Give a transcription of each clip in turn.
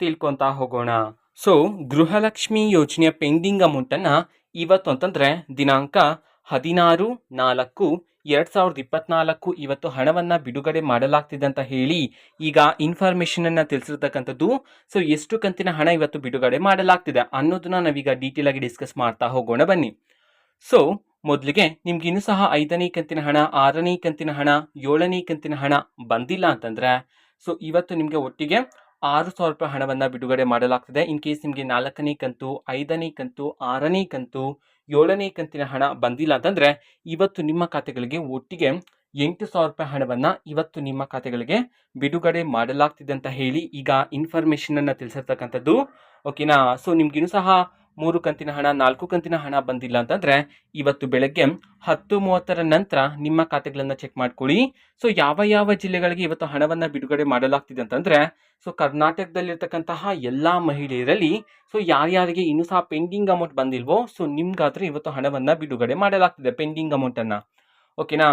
ತಿಳ್ಕೊತಾ ಹೋಗೋಣ. ಸೊ ಗೃಹಲಕ್ಷ್ಮಿ ಯೋಜನೆಯ ಪೆಂಡಿಂಗ್ ಅಮೌಂಟನ್ನು ಇವತ್ತು ಅಂತಂದರೆ ದಿನಾಂಕ ಹದಿನಾರು ನಾಲ್ಕು ಎರಡು ಸಾವಿರದ ಇಪ್ಪತ್ನಾಲ್ಕು ಇವತ್ತು ಹಣವನ್ನು ಬಿಡುಗಡೆ ಮಾಡಲಾಗ್ತಿದೆ ಅಂತ ಹೇಳಿ ಈಗ ಇನ್ಫಾರ್ಮೇಷನನ್ನು ತಿಳಿಸಿರ್ತಕ್ಕಂಥದ್ದು. ಸೊ ಎಷ್ಟು ಕಂತಿನ ಹಣ ಇವತ್ತು ಬಿಡುಗಡೆ ಮಾಡಲಾಗ್ತಿದೆ ಅನ್ನೋದನ್ನ ನಾವೀಗ ಡೀಟೇಲ್ ಆಗಿ ಡಿಸ್ಕಸ್ ಮಾಡ್ತಾ ಹೋಗೋಣ ಬನ್ನಿ. ಸೊ ಮೊದಲಿಗೆ ನಿಮ್ಗೆ ಇನ್ನೂ ಸಹ ಐದನೇ ಕಂತಿನ ಹಣ, ಆರನೇ ಕಂತಿನ ಹಣ, ಏಳನೇ ಕಂತಿನ ಹಣ ಬಂದಿಲ್ಲ ಅಂತಂದ್ರೆ ಸೊ ಇವತ್ತು ನಿಮಗೆ ಒಟ್ಟಿಗೆ ಆರು ಸಾವಿರ ರೂಪಾಯಿ ಹಣವನ್ನು ಬಿಡುಗಡೆ ಮಾಡಲಾಗ್ತದೆ. ಇನ್ ಕೇಸ್ ನಿಮಗೆ ನಾಲ್ಕನೇ ಕಂತು, ಐದನೇ ಕಂತು, ಆರನೇ ಕಂತು, ಏಳನೇ ಕಂತಿನ ಹಣ ಬಂದಿಲ್ಲ ಅಂತಂದರೆ ಇವತ್ತು ನಿಮ್ಮ ಖಾತೆಗಳಿಗೆ ಒಟ್ಟಿಗೆ ಎಂಟು ಸಾವಿರ ರೂಪಾಯಿ ಹಣವನ್ನು ಇವತ್ತು ನಿಮ್ಮ ಖಾತೆಗಳಿಗೆ ಬಿಡುಗಡೆ ಮಾಡಲಾಗ್ತಿದೆ ಅಂತ ಹೇಳಿ ಈಗ ಇನ್ಫಾರ್ಮೇಷನನ್ನು ತಿಳಿಸಿರ್ತಕ್ಕಂಥದ್ದು. ಓಕೆನಾ ಸೊ ನಿಮ್ಗಿನ್ನೂ ಸಹ ಮೂರು ಕಂತಿನ ಹಣ, ನಾಲ್ಕು ಕಂತಿನ ಹಣ ಬಂದಿಲ್ಲ ಅಂತಂದರೆ ಇವತ್ತು ಬೆಳಗ್ಗೆ ಹತ್ತು ಮೂವತ್ತರ ನಂತರ ನಿಮ್ಮ ಖಾತೆಗಳನ್ನು ಚೆಕ್ ಮಾಡ್ಕೊಳ್ಳಿ. ಸೊ ಯಾವ ಯಾವ ಜಿಲ್ಲೆಗಳಿಗೆ ಇವತ್ತು ಹಣವನ್ನು ಬಿಡುಗಡೆ ಮಾಡಲಾಗ್ತಿದೆ ಅಂತಂದರೆ ಸೊ ಕರ್ನಾಟಕದಲ್ಲಿರ್ತಕ್ಕಂತಹ ಎಲ್ಲ ಮಹಿಳೆಯರಲ್ಲಿ ಸೊ ಯಾರ್ಯಾರಿಗೆ ಇನ್ನೂ ಸಹ ಪೆಂಡಿಂಗ್ ಅಮೌಂಟ್ ಬಂದಿಲ್ವೋ ಸೊ ನಿಮ್ಗಾದ್ರೆ ಇವತ್ತು ಹಣವನ್ನು ಬಿಡುಗಡೆ ಮಾಡಲಾಗ್ತಿದೆ ಪೆಂಡಿಂಗ್ ಅಮೌಂಟನ್ನು ಓಕೆನಾ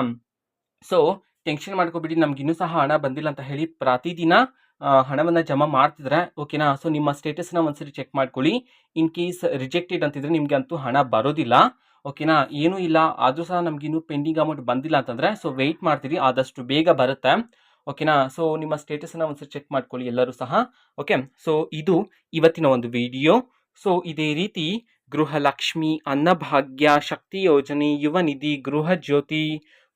ಸೊ ಟೆನ್ಷನ್ ಮಾಡ್ಕೊಬಿಡಿ ನಮ್ಗೆ ಇನ್ನೂ ಸಹ ಹಣ ಬಂದಿಲ್ಲ ಅಂತ ಹೇಳಿ ಪ್ರತಿದಿನ ಹಣವನ್ನು ಜಮಾ ಮಾಡ್ತಿದ್ರೆ ಓಕೆನಾ ಸೊ ನಿಮ್ಮ ಸ್ಟೇಟಸ್ನ ಒಂದ್ಸರಿ ಚೆಕ್ ಮಾಡ್ಕೊಳ್ಳಿ. ಇನ್ ಕೇಸ್ ರಿಜೆಕ್ಟೆಡ್ ಅಂತಿದ್ರೆ ನಿಮಗೆ ಅಂತೂ ಹಣ ಬರೋದಿಲ್ಲ. ಓಕೆನಾ ಏನೂ ಇಲ್ಲ. ಆದರೂ ಸಹ ನಮ್ಗೆ ಇನ್ನೂ ಪೆಂಡಿಂಗ್ ಅಮೌಂಟ್ ಬಂದಿಲ್ಲ ಅಂತಂದರೆ ಸೊ ವೆಯ್ಟ್ ಮಾಡ್ತೀರಿ. ಆದಷ್ಟು ಬೇಗ ಬರುತ್ತೆ. ಓಕೆನಾ ಸೊ ನಿಮ್ಮ ಸ್ಟೇಟಸನ್ನು ಒಂದ್ಸರಿ ಚೆಕ್ ಮಾಡ್ಕೊಳ್ಳಿ ಎಲ್ಲರೂ ಸಹ. ಓಕೆ ಸೊ ಇದು ಇವತ್ತಿನ ಒಂದು ವಿಡಿಯೋ ಸೊ ಇದೇ ರೀತಿ ಗೃಹಲಕ್ಷ್ಮಿ ಅನ್ನಭಾಗ್ಯ ಶಕ್ತಿ ಯೋಜನೆ ಯುವ ನಿಧಿ ಗೃಹ ಜ್ಯೋತಿ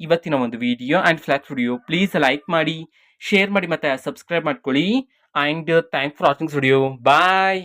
ಇವತ್ತಿನ ಒಂದು video and flat video please like ಮಾಡಿ ಶೇರ್ ಮಾಡಿ ಮತ್ತು ಸಬ್ಸ್ಕ್ರೈಬ್ ಮಾಡ್ಕೊಳ್ಳಿ. And thank for watching video bye